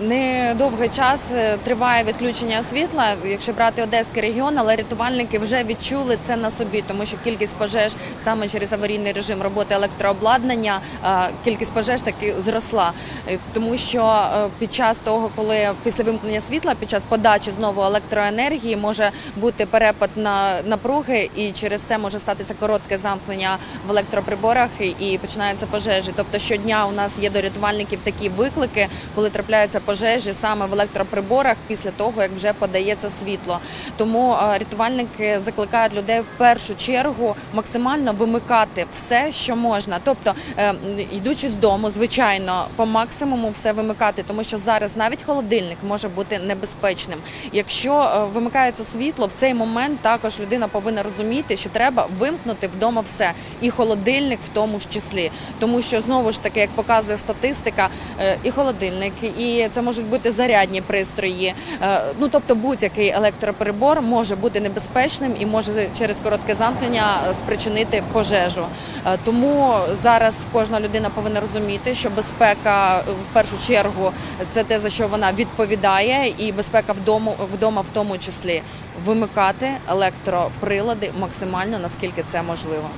Недовгий час е, триває відключення світла, якщо брати Одеський регіон, але рятувальники вже відчули це на собі, тому що кількість пожеж саме через аварійний режим роботи електрообладнання, кількість пожеж таки зросла. Е, Тому що е, під час того, коли після вимкнення світла, під час подачі знову електроенергії може бути перепад на напруги, і через це може статися коротке замкнення в електроприборах і починаються пожежі. Тобто щодня у нас є до рятувальників такі виклики, коли трапляються пожежі саме в електроприборах після того, як вже подається світло. Тому е, рятувальники закликають людей в першу чергу максимально вимикати все, що можна. Тобто, е, йдучи з дому, звичайно, по максимуму все вимикати, тому що зараз навіть холодильник може бути небезпечним. Якщо е, вимикається світло, в цей момент також людина повинна розуміти, що треба вимкнути вдома все, і холодильник в тому ж числі, тому що знову ж таки, як показує статистика, і холодильник, і це можуть бути зарядні пристрої. Е, Ну тобто будь-який електроприбор може бути небезпечним і може через коротке замкнення е, спричинити пожежу. Е, Тому зараз кожна людина повинна розуміти, що безпека в першу чергу це те за що вона відповідає, і безпека вдома вдома в тому числі вимикати електроприлади максимально наскільки це можливо.